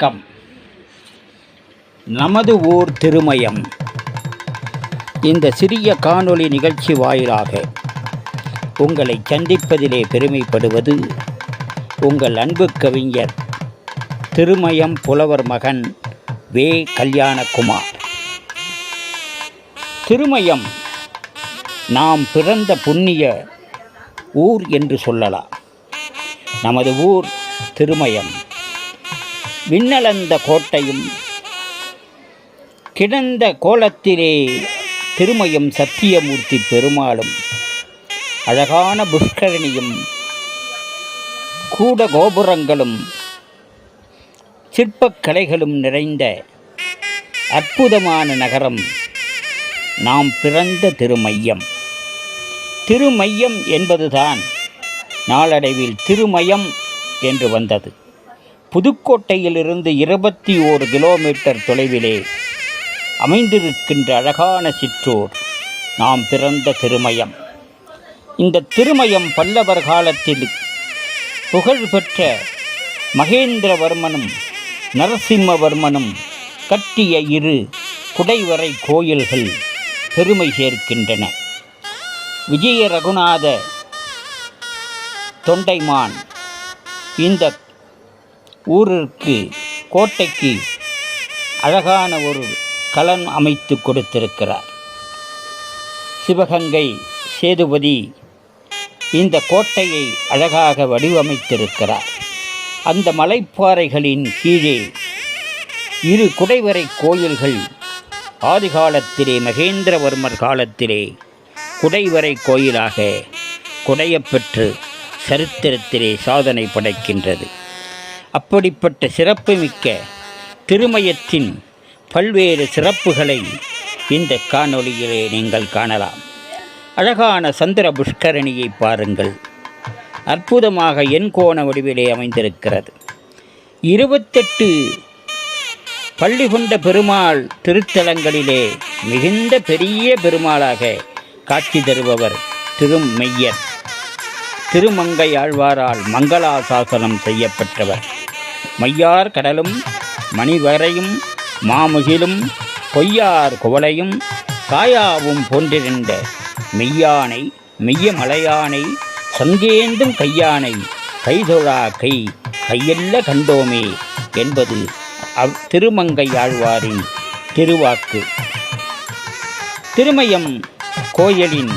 வணக்கம். நமது ஊர் திருமயம். இந்த சிறிய காணொளி நிகழ்ச்சி வாயிலாக உங்களை சந்திப்பதிலே பெருமைப்படுவது உங்கள் அன்பு கவிஞர் திருமயம் புலவர் மகன் வே. கல்யாணகுமார். திருமயம் நாம் பிறந்த புண்ணிய ஊர் என்று சொல்லலாம். நமது ஊர் திருமயம். விண்ணளந்த கோட்டையும் கிடந்த கோலத்திலே திருமயம் சத்தியமூர்த்தி பெருமாளும் அழகான புஷ்கரணியும் கூட கோபுரங்களும் சிற்பக்கலைகளும் நிறைந்த அற்புதமான நகரம் நாம் பிறந்த திருமையம். திருமையம் என்பதுதான் நாளடைவில் திருமயம் என்று வந்தது. புதுக்கோட்டையிலிருந்து இருபத்தி ஓரு கிலோமீட்டர் தொலைவிலே அமைந்திருக்கின்ற அழகான சிற்றூர் நாம் பிறந்த திருமயம். இந்த திருமயம் பல்லவர் காலத்தில் புகழ்பெற்ற மகேந்திரவர்மனும் நரசிம்மவர்மனும் கட்டிய இரு குடைவரை கோயில்கள் பெருமை சேர்க்கின்றன. விஜய ரகுநாத தொண்டைமான் இந்த ஊருக்கு கோட்டைக்கு அழகான ஒரு கலன் அமைத்து கொடுத்திருக்கிறார். சிவகங்கை சேதுபதி இந்த கோட்டையை அழகாக வடிவமைத்திருக்கிறார். அந்த மலைப்பாறைகளின் கீழே இரு குடைவரை கோயில்கள் ஆதிகாலத்திலே மகேந்திரவர்மர் காலத்திலே குடைவரை கோயிலாக குடையப்பெற்று சரித்திரத்திலே சாதனை படைக்கின்றது. அப்படிப்பட்ட சிறப்புமிக்க திருமயத்தின் பல்வேறு சிறப்புகளை இந்த காணொளியிலே நீங்கள் காணலாம். அழகான சந்திர புஷ்கரணியை பாருங்கள். அற்புதமாக எண் கோண வடிவிலே அமைந்திருக்கிறது. இருபத்தெட்டு பள்ளி கொண்ட பெருமாள் திருத்தலங்களிலே மிகுந்த பெரிய பெருமாளாக காட்சி தருபவர் திருமெய்யர் திருமங்கை ஆழ்வாரால் மங்களாசாசனம் செய்யப்பட்டவர். மையார் கடலும் மணிவரையும் மாமுகிலும் பொய்யார் குவளையும் காயாவும் போன்றிருந்த மெய்யானை மெய்ய மலையானை சங்கேந்தும் கையானை கைதொழா கை கையெல்ல கண்டோமே என்பது அவ் திருமங்கையாழ்வாரின் திருவாக்கு. திருமயம் கோயிலின்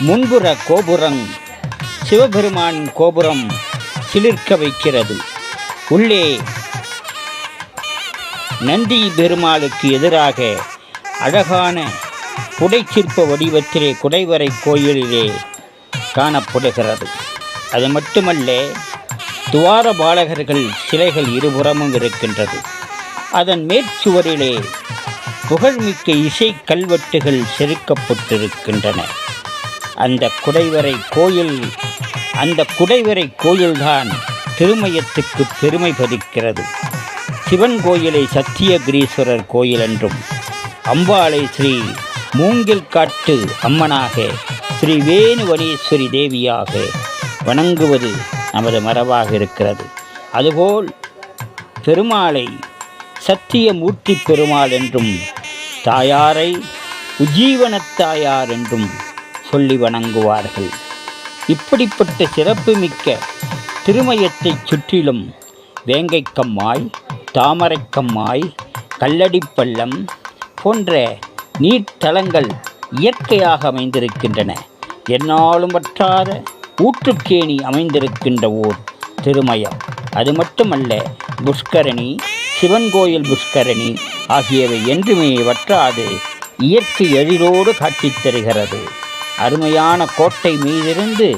முன்புற கோபுரம் சிவபெருமான் கோபுரம் சிலிர்க்க வைக்கிறது. உள்ளே. நந்தி பெருமாளுக்கு எதிராக அழகான புடைச்சிற்ப வடிவத்திலே குடைவரை கோயிலிலே காணப்படுகிறது. அது மட்டுமல்ல துவார பாலகர்கள் சிலைகள் இருபுறமும் இருக்கின்றது. அதன் மேற்சுவரிலே புகழ்மிக்க இசை கல்வெட்டுகள் செதுக்கப்பட்டிருக்கின்றன. அந்த குடைவரை கோயில் அந்த குடைவரை கோயில்தான் திருமயத்துக்கு பெருமை பதிக்கிறது. சிவன் கோயிலை சத்தியகிரீஸ்வரர் கோயில் என்றும் அம்பாளை ஸ்ரீ மூங்கில் காட்டு அம்மனாக ஸ்ரீ வேணுவனீஸ்வரி தேவியாக வணங்குவது நமது மரபாக இருக்கிறது. அதுபோல் பெருமாளை சத்தியமூர்த்தி பெருமாள் என்றும் தாயாரை உஜீவனத் தாயார் என்றும் சொல்லி வணங்குவார்கள். இப்படிப்பட்ட சிறப்புமிக்க திருமயத்தைச் சுற்றிலும் வேங்கைக்கம்மாய் தாமரைக்கம்மாய் கல்லடிப்பள்ளம் போன்ற நீர்த்தலங்கள் இயற்கையாக அமைந்திருக்கின்றன. என்னாலும் வற்றாத ஊற்றுக்கேணி அமைந்திருக்கின்ற ஊர் திருமயம். அது மட்டுமல்ல புஷ்கரணி சிவன் கோயில் புஷ்கரணி ஆகியவை என்றுமே வற்றாது இயற்கை எழிலோடு காட்சி தருகிறது. அருமையான கோட்டை மீதிருந்து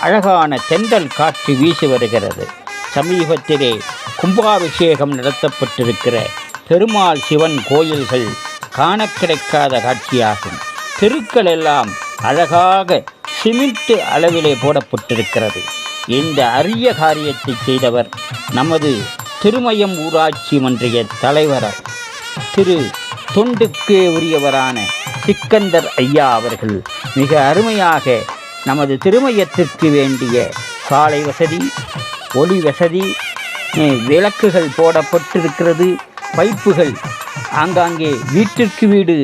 அழகான தென்றல் காற்று வீசி வருகிறது. சமீபத்திலே கும்பாபிஷேகம் நடத்தப்பட்டிருக்கிற பெருமாள் சிவன் கோயில்கள் காண கிடைக்காத காட்சியாகும். தெருக்கள் எல்லாம் அழகாக சிமெண்ட் அளவிலே போடப்பட்டிருக்கிறது. இந்த அரிய காரியத்தை செய்தவர் நமது திருமயம் ஊராட்சி மன்றிய தலைவர் திரு. தொண்டுக்கே உரியவரான சிக்கந்தர் ஐயா அவர்கள் மிக அருமையாக நமது திருமயத்திற்கு வேண்டிய சாலை வசதி ஒளி வசதி விளக்குகள் போடப்பட்டிருக்கிறது. பைப்புகள் ஆங்காங்கே வீட்டிற்கு வீடு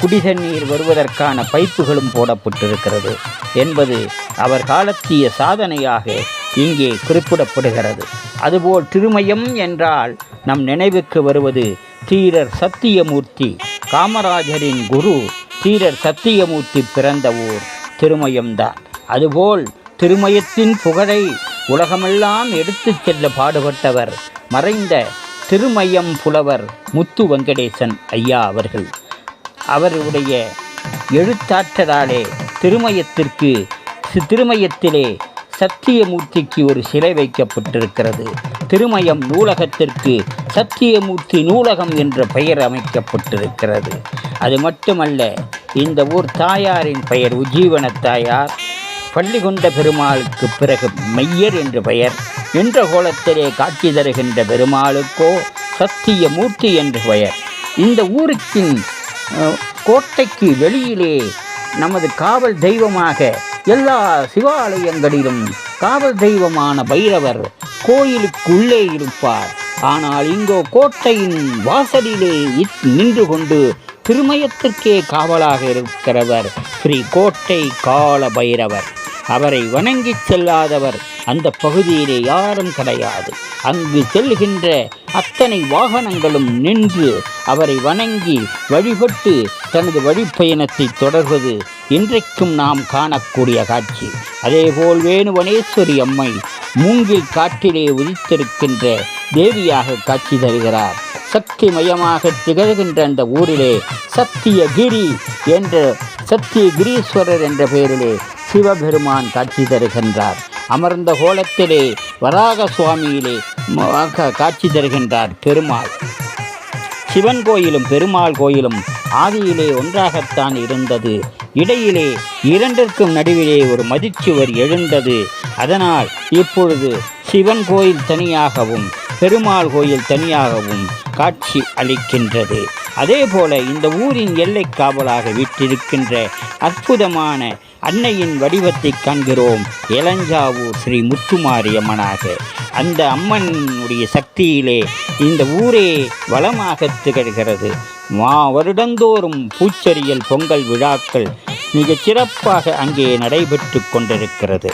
குடிதண்ணீர் வருவதற்கான பைப்புகளும் போடப்பட்டிருக்கிறது என்பது அவர் காலத்திய சாதனையாக இங்கே குறிப்பிடப்படுகிறது. அதுபோல் திருமயம் என்றால் நம் நினைவுக்கு வருவது தீரர் சத்தியமூர்த்தி காமராஜரின் குரு தீரர் சத்தியமூர்த்தி பிறந்த ஊர். திருமயம்தான். அதுபோல் திருமயத்தின் புகழை உலகமெல்லாம் எடுத்துச் செல்ல பாடுபட்டவர் மறைந்த திருமயம் புலவர் முத்து வெங்கடேசன் ஐயா அவர்கள். அவருடைய எழுத்தாற்றலாலே திருமயத்திற்கு சி- திருமயத்திலே சத்தியமூர்த்திக்கு ஒரு சிலை வைக்கப்பட்டிருக்கிறது. திருமயம் நூலகத்திற்கு சத்தியமூர்த்தி நூலகம் என்ற பெயர் அமைக்கப்பட்டிருக்கிறது. அது மட்டுமல்ல இந்த ஊர் தாயாரின் பெயர் உஜீவன தாயார் பள்ளிகொண்ட பெருமாளுக்கு பிறகு மெய்யர் என்ற பெயர் என்ற கோலத்திலே காட்சி தருகின்ற பெருமாளுக்கோ சத்தியமூர்த்தி என்று பெயர். இந்த ஊருக்கின் கோட்டைக்கு வெளியிலே நமது காவல் தெய்வமாக எல்லா சிவாலயங்களிலும் காவல் தெய்வமான பைரவர் கோயிலுக்குள்ளே இருப்பார். ஆனால் இங்கோ கோட்டையின் வாசலிலே நின்று கொண்டு திருமயத்திற்கே காவலாக இருக்கிறவர் ஸ்ரீ கோட்டை கால பைரவர். அவரை வணங்கிச் செல்லாதவர் அந்த பகுதியிலே யாரும் கிடையாது. அங்கு செல்கின்ற அத்தனை வாகனங்களும் நின்று அவரை வணங்கி வழிபட்டு தனது வழிப்பயணத்தை தொடர்வது இன்றைக்கும் நாம் காணக்கூடிய காட்சி. அதேபோல் வேணுவனேஸ்வரி அம்மை மூங்கில் காட்டிலே உதித்திருக்கின்ற தேவியாக காட்சி தருகிறார். சக்தி மயமாக திகழ்கின்ற அந்த ஊரிலே சத்தியகிரி என்ற சத்தியகிரீஸ்வரர் என்ற பெயரிலே சிவபெருமான் காட்சி தருகின்றார். அமர்ந்த கோலத்திலே வராக சுவாமியிலே காட்சி தருகின்றார் பெருமாள். சிவன் கோயிலும் பெருமாள் கோயிலும் ஆதியிலே ஒன்றாகத்தான் இருந்தது. இடையிலே இரண்டிற்கும் நடுவிலே ஒரு மதிச்சுவர் எழுந்தது. அதனால் இப்பொழுது சிவன் கோயில் தனியாகவும் பெருமாள் கோயில் தனியாகவும் காட்சி அளிக்கின்றது. அதே போல இந்த ஊரின் எல்லை காவலாக விட்டிருக்கின்ற அற்புதமான அன்னையின் வடிவத்தை காண்கிறோம் இளஞ்சாவூர் ஸ்ரீ முத்துமாரியம்மனாக. அந்த அம்மனுடைய சக்தியிலே இந்த ஊரே வளமாக திகழ்கிறது. மா வருடந்தோறும் பூச்செறியல் பொங்கல் விழாக்கள் மிகச் சிறப்பாக அங்கே நடைபெற்று கொண்டிருக்கிறது.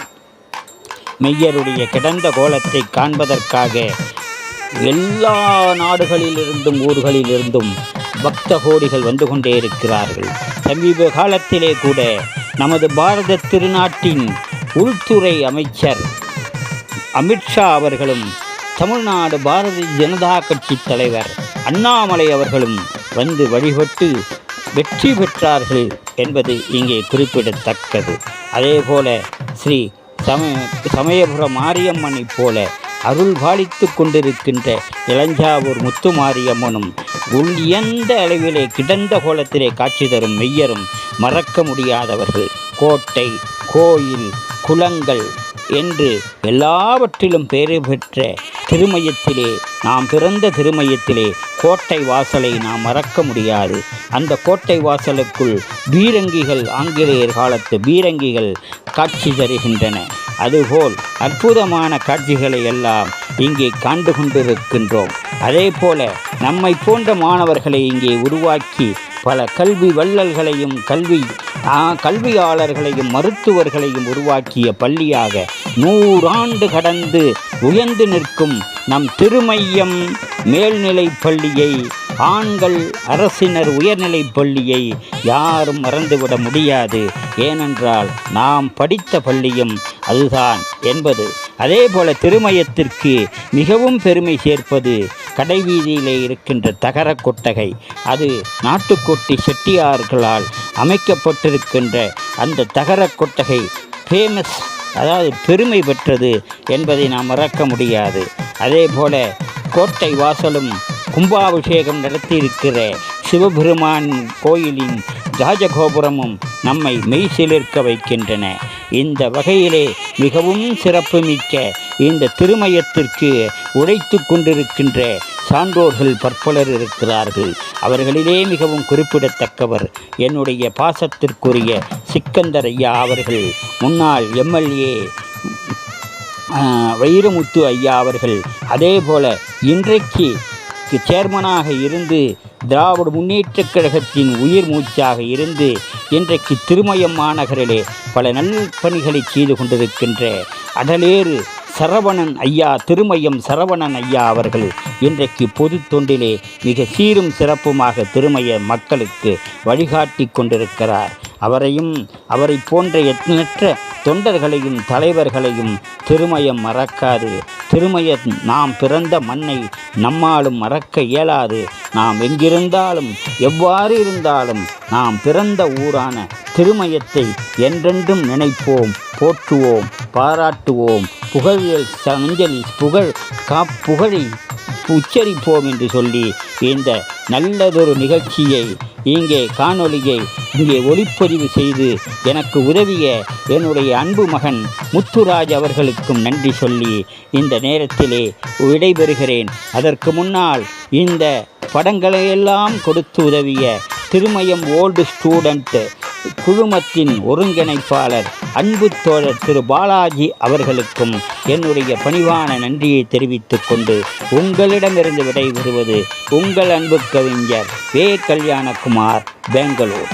மெய்யருடைய கிடந்த கோலத்தை காண்பதற்காக எல்லா நாடுகளிலிருந்தும் ஊர்களிலிருந்தும் பக்த கோடிகள் வந்து கொண்டே இருக்கிறார்கள். சமீப காலத்திலே கூட நமது பாரத திருநாட்டின் உள்துறை அமைச்சர் அமித்ஷா அவர்களும் தமிழ்நாடு பாரதிய ஜனதா கட்சி தலைவர் அண்ணாமலை அவர்களும் வந்து வழிபட்டு வெற்றி பெற்றார்கள். என்பது இங்கே குறிப்பிடத்தக்கது. அதேபோல ஸ்ரீ சம சமயபுரம் மாரியம்மனைப் போல அருள் பாலித்து கொண்டிருக்கின்ற இளஞ்சாவூர் முத்து மாரியம்மனும் எந்த அளவிலே கிடந்த கோலத்திலே காட்சி தரும் மெய்யரும் மறக்க முடியாதவர்கள். கோட்டை கோயில் குளங்கள் என்று எல்லாவற்றிலும் பெயர் பெற்ற திருமயத்திலே நாம் பிறந்த திருமயத்திலே கோட்டை வாசலை நாம் மறக்க முடியாது. அந்த கோட்டை வாசலுக்குள் பீரங்கிகள் ஆங்கிலேயர் காலத்து பீரங்கிகள் காட்சி தருகின்றன. அதுபோல் அற்புதமான காட்சிகளை எல்லாம் இங்கே காண்டு கொண்டிருக்கின்றோம். அதே போல நம்மை போன்ற மாணவர்களை இங்கே உருவாக்கி பல கல்வி வள்ளல்களையும் கல்வி கல்வியாளர்களையும் மருத்துவர்களையும் உருவாக்கிய பள்ளியாக நூறாண்டு கடந்து உயர்ந்து நிற்கும் நம் திருமையம் மேல்நிலைப் பள்ளியை ஆண்கள் அரசினர் உயர்நிலைப் பள்ளியை யாரும் மறந்துவிட முடியாது. ஏனென்றால் நாம் படித்த பள்ளியும் அதுதான் என்பது. அதே போல திருமயத்திற்கு மிகவும் பெருமை சேர்ப்பது கடைவீதியிலே இருக்கின்ற தகர கொட்டகை. அது நாட்டுக்கோட்டை செட்டியார்களால் அமைக்கப்பட்டிருக்கின்ற அந்த தகர கொட்டகை ஃபேமஸ் அதாவது பெருமை பெற்றது என்பதை நாம் மறக்க முடியாது. அதே போல கோட்டை வாசலும் கும்பாபிஷேகம் நடத்தியிருக்கிற சிவபெருமான் கோயிலின் ராஜகோபுரமும் நம்மை மெய்சிலிருக்க வைக்கின்றன. இந்த வகையிலே மிகவும் சிறப்புமிக்க இந்த திருமயத்திற்கு உழைத்து கொண்டிருக்கின்ற சான்றோர்கள் பற்பலர் இருக்கிறார்கள். அவர்களிலே மிகவும் குறிப்பிடத்தக்கவர் என்னுடைய பாசத்திற்குரிய சிக்கந்தர் ஐயா அவர்கள் முன்னாள் எம்எல்ஏ வைரமுத்து ஐயா அவர்கள் அதே போல இன்றைக்கு சேர்மனாக இருந்து திராவிட முன்னேற்றக் கழகத்தின் உயிர் மூச்சாக இருந்து இன்றைக்கு திருமயம் மாநகரிலே பல நல்பணிகளை செய்து கொண்டிருக்கின்ற அடலேறு சரவணன் ஐயா திருமயம் சரவணன் ஐயா அவர்கள் இன்றைக்கு பொது தொண்டிலே மிக சீரும் சிறப்புமாக திருமய மக்களுக்கு வழிகாட்டி கொண்டிருக்கிறார். அவரையும் அவரை போன்ற எத்தனற்ற தொண்டர்களையும் தலைவர்களையும் திருமயம் மறக்காது. திருமயம் நாம் பிறந்த மண்ணை நம்மாலும் மறக்க இயலாது. நாம் எங்கிருந்தாலும் எவ்வாறு இருந்தாலும் நாம் பிறந்த ஊரான திருமயத்தை என்றென்றும் நினைப்போம் போற்றுவோம் பாராட்டுவோம். புகழியல் சஞ்சலி புகழ் கா புகழை உச்சரிப்போம் என்று சொல்லி இந்த நல்லதொரு நிகழ்ச்சியை இங்கே காணொலியை இங்கே ஒளிப்பதிவு செய்து எனக்கு உதவிய என்னுடைய அன்பு மகன் முத்துராஜ் அவர்களுக்கும் நன்றி சொல்லி இந்த நேரத்திலே விடைபெறுகிறேன். அதற்கு முன்னால் இந்த படங்களையெல்லாம் கொடுத்து உதவிய திருமயம் ஓல்டு ஸ்டூடெண்ட் குழுமத்தின் ஒருங்கிணைப்பாளர் அன்பு தோழர் திரு பாலாஜி அவர்களுக்கும் என்னுடைய பணிவான நன்றியை தெரிவித்துக் கொண்டு உங்களிடமிருந்து விடைபெறுவது உங்கள் அன்பு கவிஞர் வே. கல்யாணகுமார் பெங்களூர்.